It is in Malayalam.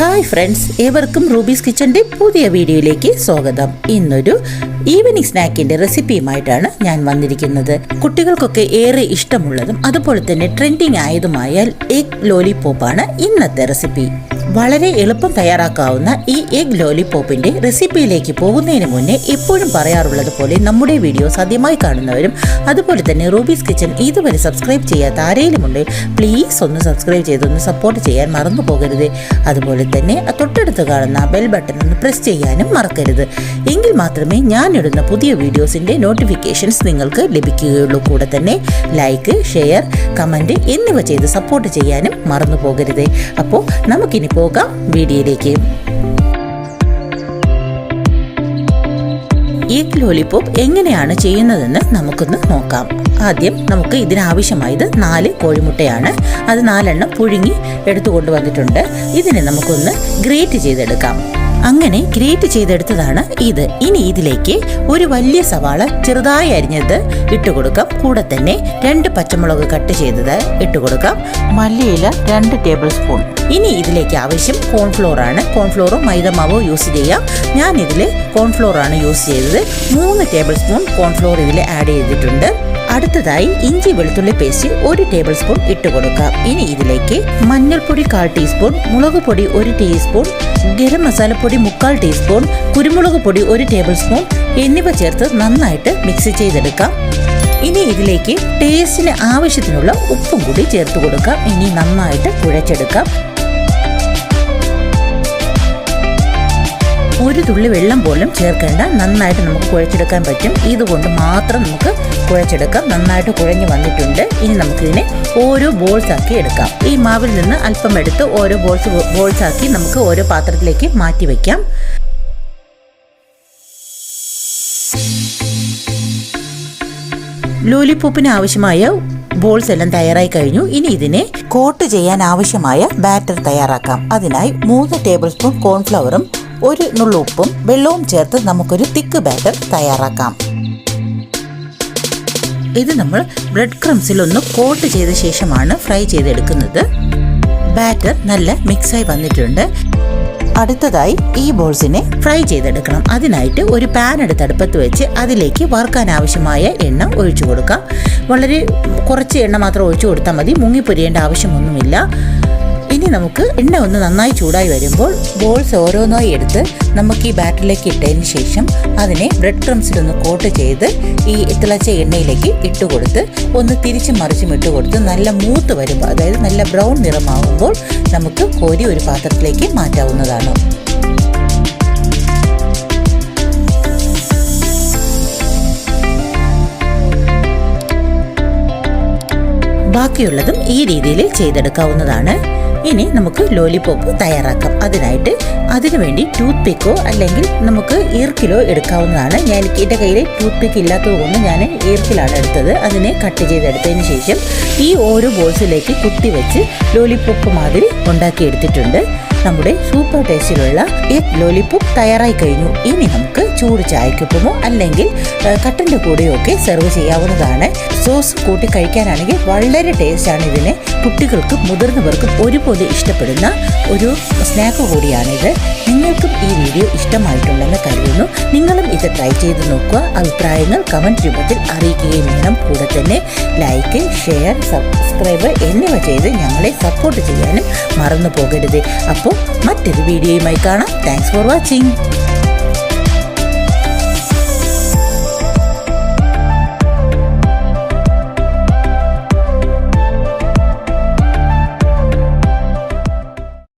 ഹായ് ഫ്രണ്ട്സ് ഏവർക്കും റൂബീസ് കിച്ചന്റെ പുതിയ വീഡിയോയിലേക്ക് സ്വാഗതം. ഇന്നൊരു ഈവനിങ് സ്നാക്കിന്റെ റെസിപ്പിയുമായിട്ടാണ് ഞാൻ വന്നിരിക്കുന്നത്. കുട്ടികൾക്കൊക്കെ ഏറെ ഇഷ്ടമുള്ളതും അതുപോലെ തന്നെ ട്രെൻഡിങ് ആയതുമായ എഗ് ലോലിപോപ്പാണ് ഇന്നത്തെ റെസിപ്പി വളരെ എളുപ്പം തയ്യാറാക്കാവുന്ന ഈ എഗ് ലോലിപോപ്പിന്റെ റെസിപ്പിയിലേക്ക് പോകുന്നതിന് മുന്നേ എപ്പോഴും പറയാറുള്ളത് പോലെ നമ്മുടെ വീഡിയോസ് ആദ്യമായി കാണുന്നവരും അതുപോലെ തന്നെ റൂബീസ് കിച്ചൺ ഇതുവരെ സബ്സ്ക്രൈബ് ചെയ്യാത്ത ആരെങ്കിലുമുണ്ട് പ്ലീസ് ഒന്ന് സബ്സ്ക്രൈബ് ചെയ്തൊന്ന് സപ്പോർട്ട് ചെയ്യാൻ മറന്നു പോകരുത്. അതുപോലെ തന്നെ തൊട്ടടുത്ത് കാണുന്ന ബെൽ ബട്ടൺ ഒന്ന് പ്രസ് ചെയ്യാനും മറക്കരുത്. എങ്കിൽ മാത്രമേ ഞാനിടുന്ന പുതിയ വീഡിയോസിന്റെ നോട്ടിഫിക്കേഷൻസ് നിങ്ങൾക്ക് ലഭിക്കുകയുള്ളൂ. കൂടെ തന്നെ ലൈക്ക് ഷെയർ കമന്റ് എന്നിവ ചെയ്ത് സപ്പോർട്ട് ചെയ്യാനും മറന്നു പോകരുത് അപ്പോൾ നമുക്കിനി പോകാം വീഡിയോയിലേക്ക്. ലോലിപോപ്പ് എങ്ങനെയാണ് ചെയ്യുന്നതെന്ന് നമുക്കൊന്ന് നോക്കാം. ആദ്യം നമുക്ക് ഇതിനാവശ്യമായത് നാല് കോഴിമുട്ടയാണ്. അത് നാലെണ്ണം പുഴുങ്ങി എടുത്തുകൊണ്ട് വന്നിട്ടുണ്ട്. ഇതിനെ നമുക്കൊന്ന് ഗ്രേറ്റ് ചെയ്തെടുക്കാം. അങ്ങനെ ഗ്രേറ്റ് ചെയ്തെടുത്തതാണ് ഇത്. ഇനി ഇതിലേക്ക് ഒരു വലിയ സവാള ചെറുതായി അരിഞ്ഞത് ഇട്ടുകൊടുക്കാം കൂടെ തന്നെ രണ്ട് പച്ചമുളക് കട്ട് ചെയ്തത് ഇട്ടുകൊടുക്കാം മല്ലിയില രണ്ട് ടേബിൾ സ്പൂൺ. ഇനി ഇതിലേക്ക് ആവശ്യം കോൺഫ്ലോർ ആണ്. കോൺഫ്ലോറോ മൈദമാവോ യൂസ് ചെയ്യാം. ഞാൻ ഇതിൽ കോൺഫ്ലോർ ആണ് യൂസ് ചെയ്തത്. മൂന്ന് ടേബിൾ സ്പൂൺ കോൺഫ്ലോർ ഇതിൽ ആഡ് ചെയ്തിട്ടുണ്ട്. അടുത്തതായി ഇഞ്ചി വെളുത്തുള്ളി പേസ്റ്റ് ഒരു ടേബിൾ സ്പൂൺ ഇട്ട് കൊടുക്കാം ഇനി ഇതിലേക്ക് മഞ്ഞൾപ്പൊടി കാൽ ടീസ്പൂൺ മുളക് പൊടി ഒരു ടീസ്പൂൺ ഗരം മസാലപ്പൊടി മുക്കാൽ ടീസ്പൂൺ കുരുമുളക് പൊടി ഒരു ടേബിൾ സ്പൂൺ എന്നിവ ചേർത്ത് നന്നായിട്ട് മിക്സ് ചെയ്തെടുക്കാം. ഇനി ഇതിലേക്ക് ടേസ്റ്റിന് ആവശ്യത്തിനുള്ള ഉപ്പും കൂടി ചേർത്ത് കൊടുക്കാം. ഇനി നന്നായിട്ട് കുഴച്ചെടുക്കാം. ഒരു തുള്ളി വെള്ളം പോലും ചേർക്കേണ്ട നന്നായിട്ട് നമുക്ക് കുഴച്ചെടുക്കാൻ പറ്റും. ഇതുകൊണ്ട് മാത്രം നമുക്ക് കുഴച്ചെടുക്കാം. നന്നായിട്ട് കുഴഞ്ഞു വന്നിട്ടുണ്ട്. ഇനി നമുക്കിതിനെ ഓരോ ബോൾസ് ആക്കി എടുക്കാം. ഈ മാവിൽ നിന്ന് അല്പം എടുത്ത് ഓരോ ബോൾസ് ബോൾസ് ആക്കി നമുക്ക് ഓരോ പാത്രത്തിലേക്ക് മാറ്റി വയ്ക്കാം ലോലിപോപ്പിന് ആവശ്യമായ ബോൾസ് എല്ലാം തയ്യാറായി കഴിഞ്ഞു. ഇനി ഇതിനെ കോട്ട് ചെയ്യാൻ ആവശ്യമായ ബാറ്റർ തയ്യാറാക്കാം. അതിനായി മൂന്ന് ടേബിൾ സ്പൂൺ കോൺഫ്ലവറും ഒരു നുള്ളുപ്പും വെള്ളവും ചേർത്ത് നമുക്കൊരു തിക്ക് ബാറ്റർ തയ്യാറാക്കാം. ഇത് നമ്മൾ ബ്രെഡ് ക്രംസിൽ ഒന്ന് കോട്ട് ചെയ്ത ശേഷമാണ് ഫ്രൈ ചെയ്തെടുക്കുന്നത്. ബാറ്റർ നല്ല മിക്സായി വന്നിട്ടുണ്ട്. അടുത്തതായി ഈ ബോൾസിനെ ഫ്രൈ ചെയ്തെടുക്കണം. അതിനായിട്ട് ഒരു പാൻ എടുത്ത് അടുപ്പത്ത് വെച്ച് അതിലേക്ക് വറുക്കാൻ ആവശ്യമായ എണ്ണ ഒഴിച്ചു കൊടുക്കാം. വളരെ കുറച്ച് എണ്ണ മാത്രം ഒഴിച്ചു കൊടുത്താൽ മതി. മുങ്ങിപ്പൊരിയേണ്ട ആവശ്യമൊന്നുമില്ല. ഇനി നമുക്ക് എണ്ണ ഒന്ന് നന്നായി ചൂടായി വരുമ്പോൾ ബോൾസ് ഓരോന്നായി എടുത്ത് നമുക്ക് ഈ ബാറ്ററിലേക്ക് ഇട്ടതിന് ശേഷം അതിനെ ബ്രെഡ് ക്രംസിലൊന്ന് കോട്ട് ചെയ്ത് ഈ തിളച്ച എണ്ണയിലേക്ക് ഇട്ട് കൊടുത്ത് ഒന്ന് തിരിച്ചും മറിച്ചും ഇട്ട് കൊടുത്ത് നല്ല മൂത്ത് വരുമ്പോൾ അതായത് നല്ല ബ്രൗൺ നിറമാകുമ്പോൾ നമുക്ക് കോരി ഒരു പാത്രത്തിലേക്ക് മാറ്റാവുന്നതാണ്. ബാക്കിയുള്ളതും ഈ രീതിയിൽ ചെയ്തെടുക്കാവുന്നതാണ്. ഇനി നമുക്ക് ലോലിപോപ്പ് തയ്യാറാക്കാം. അതിനായിട്ട് അതിനു വേണ്ടി ടൂത്ത് പിക്കോ അല്ലെങ്കിൽ നമുക്ക് ഈർക്കിലോ എടുക്കാവുന്നതാണ്. ഞാൻ എന്റെ കയ്യിൽ ടൂത്ത് പിക്ക് ഇല്ലാത്തത് കൊണ്ട് ഞാൻ ഈർക്കിലാണ് എടുത്തത്. അതിനെ കട്ട് ചെയ്തെടുത്തതിന് ശേഷം ഈ ഓരോ ബോൾസിലേക്ക് കുത്തി വെച്ച് ലോലിപോപ്പ് മാതിരി ഉണ്ടാക്കിയെടുത്തിട്ടുണ്ട്. നമ്മുടെ സൂപ്പർ ടേസ്റ്റിലുള്ള ഈ ലോലിപ്പോപ്പ് തയ്യാറായി കഴിഞ്ഞു. ഇനി നമുക്ക് ചൂട് ചായക്കൊപ്പമോ അല്ലെങ്കിൽ കട്ടന്റെ കൂടെയോ ഒക്കെ സെർവ് ചെയ്യാവുന്നതാണ്. സോസ് കൂട്ടി കഴിക്കാനാണെങ്കിൽ വളരെ ടേസ്റ്റാണ് ഇതിന്. കുട്ടികൾക്കും മുതിർന്നവർക്കും ഒരുപോലെ ഇഷ്ടപ്പെടുന്ന ഒരു സ്നാക്ക് കൂടിയാണിത്. നിങ്ങൾക്കും ഈ വീഡിയോ ഇഷ്ടമായിട്ടുണ്ടെന്ന് കരുതുന്നു. നിങ്ങളും ഇത് ട്രൈ ചെയ്ത് നോക്കുക. അഭിപ്രായങ്ങൾ കമന്റ് രൂപത്തിൽ അറിയിക്കുകയും വേണം. കൂടെ തന്നെ ലൈക്ക് ഷെയർ സബ്സ്ക്രൈബ് എന്നിവ ചെയ്ത് ഞങ്ങളെ സപ്പോർട്ട് ചെയ്യാനും മറന്നു പോകരുത് അപ്പോൾ മറ്റൊരു വീഡിയോയുമായി കാണാം. Thanks for watching